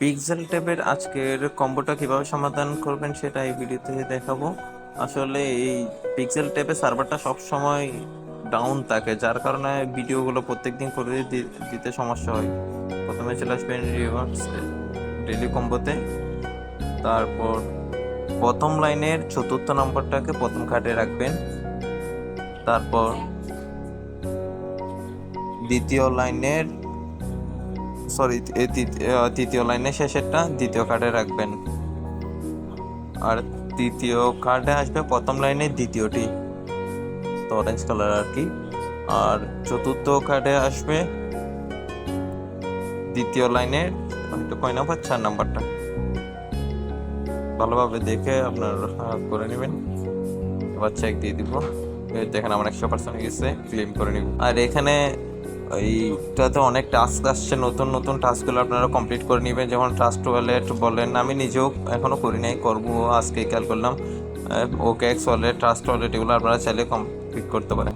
Pixel ট্যাবের আজকের কম্বোটা কীভাবে সমাধান করবেন সেটা এই ভিডিওতে দেখাবো। আসলে এই পিক্সেল ট্যাবে সার্ভারটা সব সময় ডাউন থাকে, যার কারণে ভিডিওগুলো প্রত্যেকদিন করে দিতে সমস্যা হয়। প্রথমে চলে আসবেন রিভার্স ডেলি কম্বোতে তারপর প্রথম লাইনের চতুর্থ নম্বরটাকে প্রথম কার্ডে রাখবেন। তারপর দ্বিতীয় লাইনের সরি তৃতীয় লাইনের শেষেরটা, দ্বিতীয় কার্ডে রাখবেন। আর তৃতীয় কার্ডে আসবে প্রথম লাইনে দ্বিতীয়টি অরেঞ্জ কালার আর কি। আর চতুর্থ কার্ডে আসবে দ্বিতীয় লাইনের হয়তো কয় নাম্বার চার নাম্বারটা। ভালোভাবে দেখে আপনার করে নেবেন। এবার চেক দিয়ে দিব। দেখেন, আমার একশো পার্সেন্ট গেছে ক্লেম করে নিব। আর এখানে এইটাতে অনেক টাস্ক আসছে, নতুন নতুন টাস্কগুলো আপনারা কমপ্লিট করে নেবেন। যেমন ট্রাস্ট ওয়ালেট বলেন, আমি নিজেও এখনও করি নাই, করব আজকে খেয়াল করলাম। ওকে এক্স ওয়ালেট ট্রাস্ট ওয়ালেট এগুলো আপনারা চাইলে কমপ্লিট করতে পারেন।